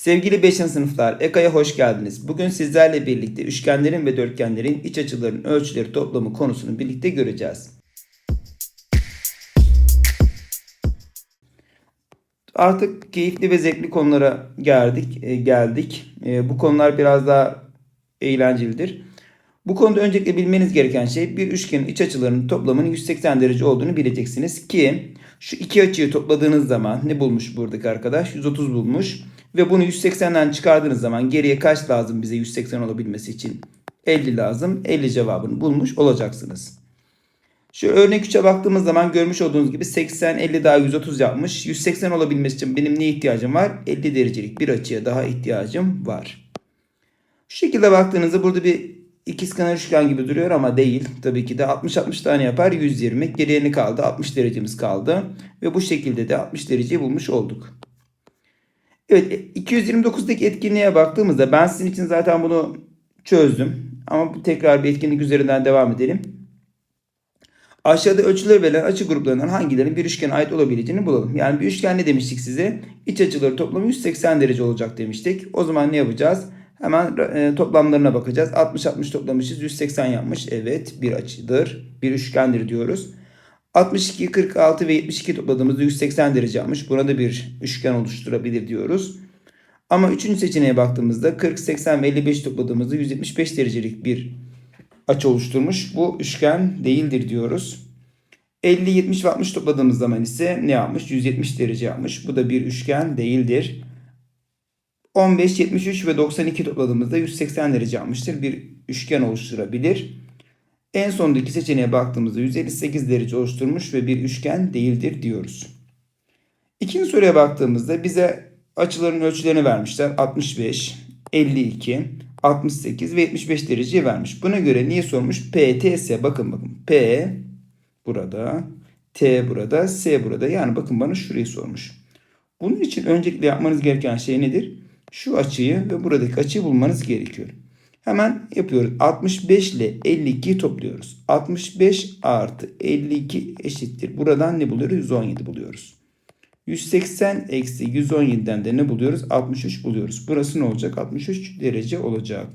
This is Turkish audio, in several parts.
Sevgili 5. sınıflar, EKA'ya hoş geldiniz. Bugün sizlerle birlikte üçgenlerin ve dörtgenlerin iç açılarının ölçüleri toplamı konusunu birlikte göreceğiz. Artık keyifli ve zevkli konulara geldik. e, geldik. E, bu konular biraz daha eğlencelidir. Bu konuda öncelikle bilmeniz gereken şey bir üçgenin iç açılarının toplamının 180 derece olduğunu bileceksiniz ki şu iki açıyı topladığınız zaman ne bulmuş buradaki arkadaş? 130 bulmuş. Ve bunu 180'den çıkardığınız zaman geriye kaç lazım bize 180 olabilmesi için? 50 lazım. 50 cevabını bulmuş olacaksınız. Şu örnek 3'e baktığımız zaman görmüş olduğunuz gibi 80, 50 daha 130 yapmış. 180 olabilmesi için benim neye ihtiyacım var? 50 derecelik bir açıya daha ihtiyacım var. Şu şekilde baktığınızda burada bir ikizkenar üçgen gibi duruyor ama değil. Tabii ki de 60-60 tane yapar 120. Geriye ne kaldı? 60 derecemiz kaldı. Ve bu şekilde de 60 dereceyi bulmuş olduk. Evet 229'daki etkinliğe baktığımızda ben sizin için zaten bunu çözdüm. Ama tekrar bir etkinlik üzerinden devam edelim. Aşağıda ölçüleri verilen açı gruplarından hangilerinin bir üçgene ait olabileceğini bulalım. Yani bir üçgen ne demiştik size? İç açıları toplamı 180 derece olacak demiştik. O zaman ne yapacağız? Hemen e, toplamlarına bakacağız. 60-60 toplamışız. 180 yapmış. Evet bir açıdır. Bir üçgendir diyoruz. 62, 46 ve 72 topladığımızda 180 derece yapmış. Burada bir üçgen oluşturabilir diyoruz. Ama üçüncü seçeneğe baktığımızda 40, 80 ve 55 topladığımızda 175 derecelik bir açı oluşturmuş. Bu üçgen değildir diyoruz. 50, 70 ve 60 topladığımız zaman ise ne yapmış? 170 derece yapmış. Bu da bir üçgen değildir. 15, 73 ve 92 topladığımızda 180 derece yapmıştır. Bir üçgen oluşturabilir. En sondaki seçeneğe baktığımızda 158 derece oluşturmuş ve bir üçgen değildir diyoruz. İkinci soruya baktığımızda bize açıların ölçülerini vermişler. 65, 52, 68 ve 75 dereceyi vermiş. Buna göre niye sormuş? P, T, S. Bakın bakın. P burada, T burada, S burada. Yani bakın bana şurayı sormuş. Bunun için öncelikle yapmanız gereken şey nedir? Şu açıyı ve buradaki açıyı bulmanız gerekiyor. Hemen yapıyoruz. 65 ile 52'yi topluyoruz. 65 artı 52 eşittir. Buradan ne buluyoruz? 117 buluyoruz. 180 eksi 117'den de ne buluyoruz? 63 buluyoruz. Burası ne olacak? 63 derece olacak.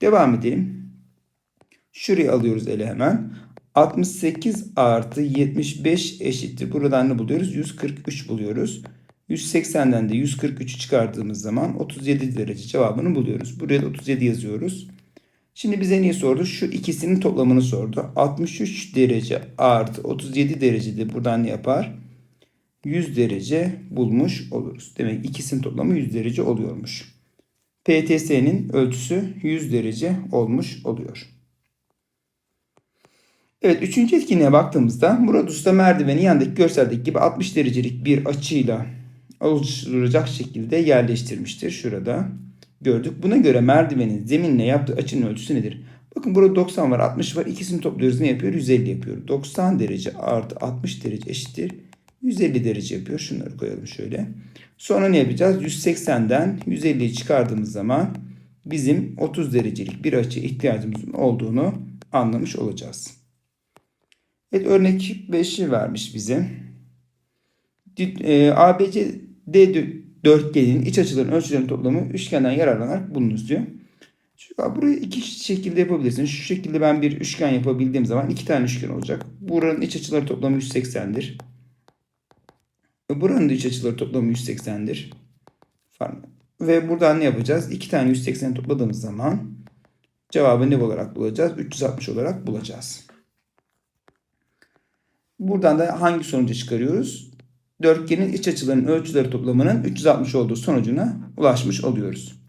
Devam edelim. Şurayı alıyoruz ele hemen. 68 artı 75 eşittir. Buradan ne buluyoruz? 143 buluyoruz. 180'den de 143'ü çıkardığımız zaman 37 derece cevabını buluyoruz. Buraya da 37 yazıyoruz. Şimdi bize niye sordu? Şu ikisinin toplamını sordu. 63 derece artı 37 derece de buradan ne yapar? 100 derece bulmuş oluruz. Demek ikisinin toplamı 100 derece oluyormuş. PTS'nin ölçüsü 100 derece olmuş oluyor. Evet üçüncü etkinliğe baktığımızda Murat Usta merdiveni yandaki görseldeki gibi 60 derecelik bir açıyla oluşturacak şekilde yerleştirmiştir. Şurada gördük. Buna göre merdivenin zeminle yaptığı açının ölçüsü nedir? Bakın burada 90 var 60 var. İkisini topluyoruz ne yapıyor? 150 yapıyor. 90 derece artı 60 derece eşittir. 150 derece yapıyor. Şunları koyalım şöyle. Sonra ne yapacağız? 180'den 150'yi çıkardığımız zaman bizim 30 derecelik bir açı ihtiyacımızın olduğunu anlamış olacağız. Evet örnek 5'i vermiş bize. E, ABC D dörtgenin iç açılarının ölçülerinin toplamı üçgenden yararlanarak bulunuz diyor. Çünkü burayı iki şekilde yapabilirsiniz. Şu şekilde ben bir üçgen yapabildiğim zaman iki tane üçgen olacak. Buranın iç açıları toplamı 180'dir. Buranın da iç açıları toplamı 180'dir. Ve buradan ne yapacağız? İki tane 180 topladığımız zaman cevabı ne olarak bulacağız? 360 olarak bulacağız. Buradan da hangi sonucu çıkarıyoruz? Dörtgenin iç açılarının ölçüleri toplamının 360 olduğu sonucuna ulaşmış oluyoruz.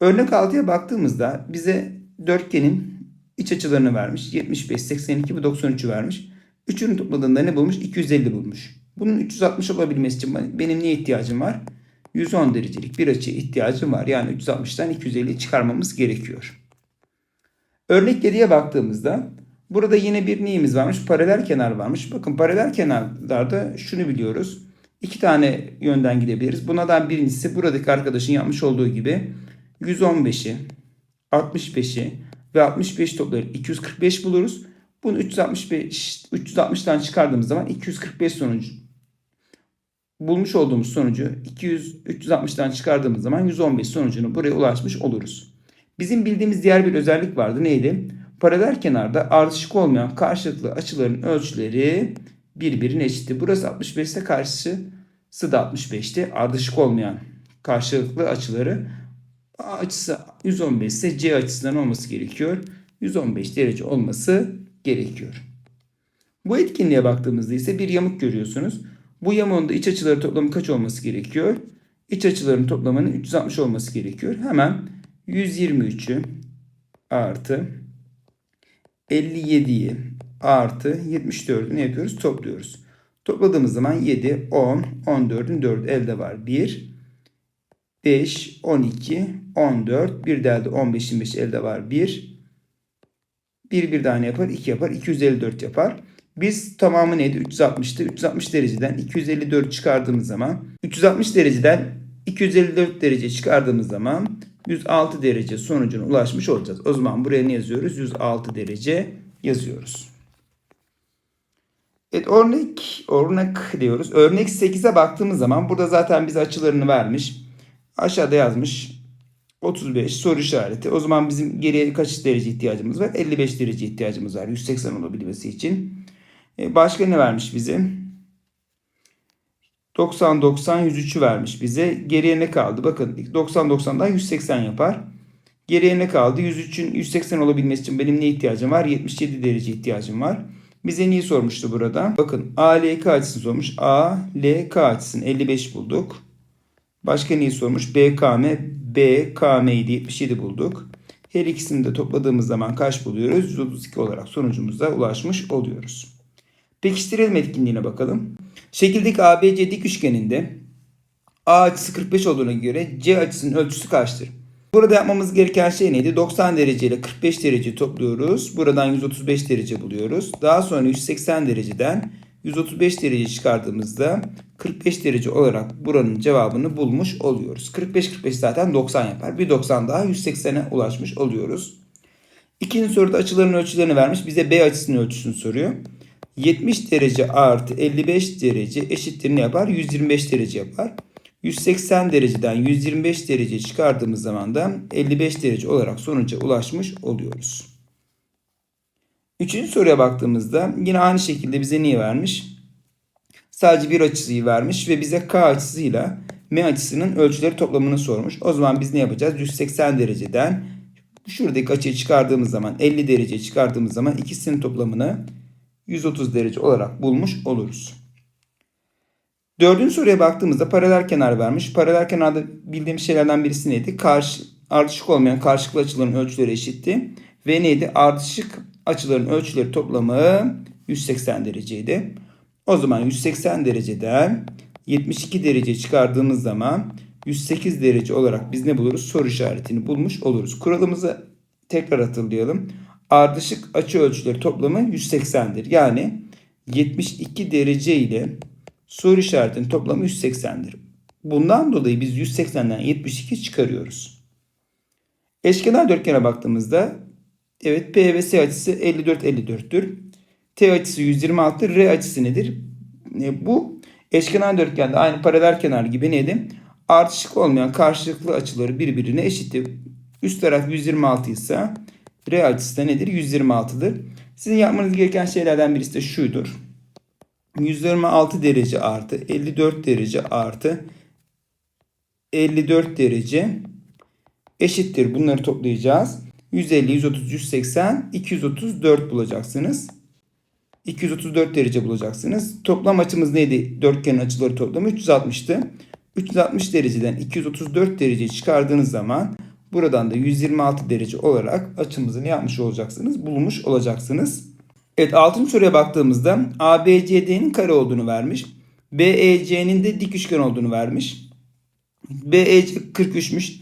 Örnek 6'ya baktığımızda bize dörtgenin iç açılarını vermiş. 75, 82 ve 93'ü vermiş. Üçünü topladığında ne bulmuş? 250 bulmuş. Bunun 360 olabilmesi için benim niye ihtiyacım var? 110 derecelik bir açıya ihtiyacım var. Yani 360'tan 250'yi çıkarmamız gerekiyor. Örnek 7'ye baktığımızda burada yine bir neyimiz varmış? Paralel kenar varmış. Bakın paralel kenarlarda şunu biliyoruz. İki tane yönden gidebiliriz. Bunlardan birincisi buradaki arkadaşın yapmış olduğu gibi 115'i, 65'i ve 65 topları 245 buluruz. Bunu 365 360'tan çıkardığımız zaman 245 sonucu bulmuş olduğumuz sonucu 200 360'tan çıkardığımız zaman 115 sonucunu buraya ulaşmış oluruz. Bizim bildiğimiz diğer bir özellik vardı. Neydi? Paralel kenarda ardışık olmayan karşılıklı açıların ölçüleri birbirine eşitti. Burası 65 ise karşısı da 65'ti. Ardışık olmayan karşılıklı açıları A açısı 115 ise C açısından olması gerekiyor. 115 derece olması gerekiyor. Bu etkinliğe baktığımızda ise bir yamuk görüyorsunuz. Bu yamuğun iç açıları toplamı kaç olması gerekiyor? İç açıların toplamının 360 olması gerekiyor. Hemen 123'ü artı 57'yi artı 74'ü ne yapıyoruz? Topluyoruz. Topladığımız zaman 7, 10, 14'ün 4 elde var. 1, 5, 12, 14, bir de elde 15, 25 elde var. 1, 1 bir tane yapar, 2 yapar, 254 yapar. Biz tamamı neydi? 360'tı. 360 dereceden 254 çıkardığımız zaman 360 dereceden 254 derece çıkardığımız zaman 106 derece sonucuna ulaşmış olacağız. O zaman buraya ne yazıyoruz? 106 derece yazıyoruz. Evet örnek örnek diyoruz. Örnek 8'e baktığımız zaman burada zaten bize açılarını vermiş. Aşağıda yazmış 35 soru işareti. O zaman bizim geriye kaç derece ihtiyacımız var? 55 derece ihtiyacımız var 180 olabilmesi için. E, Başka ne vermiş bize? 90 90 103'ü vermiş bize. Geriye ne kaldı? Bakın 90 90'dan 180 yapar. Geriye ne kaldı? 103'ün 180 olabilmesi için benim ne ihtiyacım var? 77 derece ihtiyacım var. Bize neyi sormuştu burada? Bakın ALK açısını sormuş. ALK açısını 55 bulduk. Başka neyi sormuş? BKM, BKM'yi de 77 bulduk. Her ikisini de topladığımız zaman kaç buluyoruz? 132 olarak sonucumuza ulaşmış oluyoruz. Pekiştirelim etkinliğine bakalım. Şekildeki ABC dik üçgeninde A açısı 45 olduğuna göre C açısının ölçüsü kaçtır? Burada yapmamız gereken şey neydi? 90 derece ile 45 derece topluyoruz. Buradan 135 derece buluyoruz. Daha sonra 180 dereceden 135 derece çıkardığımızda 45 derece olarak buranın cevabını bulmuş oluyoruz. 45-45 zaten 90 yapar. Bir 90 daha 180'e ulaşmış oluyoruz. İkinci soruda açıların ölçülerini vermiş. Bize B açısının ölçüsünü soruyor. 70 derece artı 55 derece eşittir ne yapar? 125 derece yapar. 180 dereceden 125 derece çıkardığımız zaman da 55 derece olarak sonuca ulaşmış oluyoruz. Üçüncü soruya baktığımızda yine aynı şekilde bize niye vermiş? Sadece bir açıyı vermiş ve bize K açısıyla M açısının ölçüleri toplamını sormuş. O zaman biz ne yapacağız? 180 dereceden şuradaki açıyı çıkardığımız zaman 50 derece çıkardığımız zaman ikisinin toplamını 130 derece olarak bulmuş oluruz. Dördüncü soruya baktığımızda paralel kenar vermiş. Paralel kenarda bildiğimiz şeylerden birisi neydi? Karşı, ardışık olmayan karşılıklı açıların ölçüleri eşitti. Ve neydi? Ardışık açıların ölçüleri toplamı 180 dereceydi. O zaman 180 dereceden 72 derece çıkardığımız zaman 108 derece olarak biz ne buluruz? Soru işaretini bulmuş oluruz. Kuralımızı tekrar hatırlayalım. Ardışık açı ölçüleri toplamı 180'dir. Yani 72 derece ile soru işaretinin toplamı 180'dir. Bundan dolayı biz 180'den 72 çıkarıyoruz. Eşkenar dörtgene baktığımızda evet P ve S açısı 54 54'tür. T açısı 126, R açısı nedir? E, bu eşkenar dörtgende aynı paralel kenar gibi neydi? Artışık olmayan karşılıklı açıları birbirine eşittir. Üst taraf 126 ise R açısı da nedir? 126'dır. Sizin yapmanız gereken şeylerden birisi de şuydur. 126 derece artı 54 derece artı 54 derece eşittir. Bunları toplayacağız. 150, 130, 180, 234 bulacaksınız. 234 derece bulacaksınız. Toplam açımız neydi? Dörtgenin açıları toplamı 360'tı. 360 dereceden 234 derece çıkardığınız zaman buradan da 126 derece olarak açımızı ne yapmış olacaksınız? Bulmuş olacaksınız. Evet 6. soruya baktığımızda ABCD'nin kare olduğunu vermiş. BEC'nin de dik üçgen olduğunu vermiş. BEC 43'müş.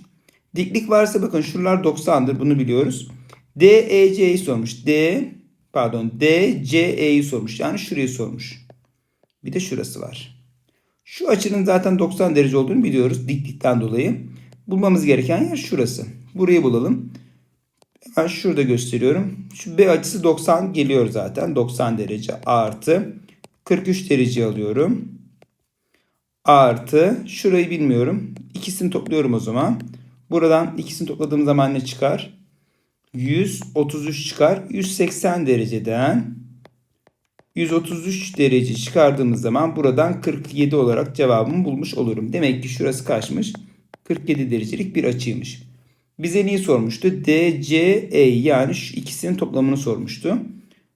Diklik varsa bakın şuralar 90'dır bunu biliyoruz. DEC'yi sormuş. D pardon DCE'yi sormuş. Yani şurayı sormuş. Bir de şurası var. Şu açının zaten 90 derece olduğunu biliyoruz diklikten dolayı. Bulmamız gereken yer şurası. Burayı bulalım. Ben şurada gösteriyorum. Şu B açısı 90 geliyor zaten. 90 derece artı 43 derece alıyorum. artı şurayı bilmiyorum. İkisini topluyorum o zaman. Buradan ikisini topladığım zaman ne çıkar? 133 çıkar. 180 dereceden 133 derece çıkardığımız zaman buradan 47 olarak cevabımı bulmuş olurum. Demek ki şurası kaçmış? 47 derecelik bir açıymış. Bize neyi sormuştu? DCE yani şu ikisinin toplamını sormuştu.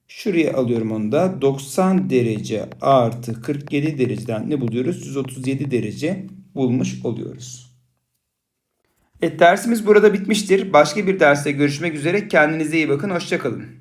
Şuraya alıyorum onu da. 90 derece artı 47 dereceden ne buluyoruz? 137 derece bulmuş oluyoruz. Evet dersimiz burada bitmiştir. Başka bir derste görüşmek üzere. Kendinize iyi bakın. Hoşçakalın.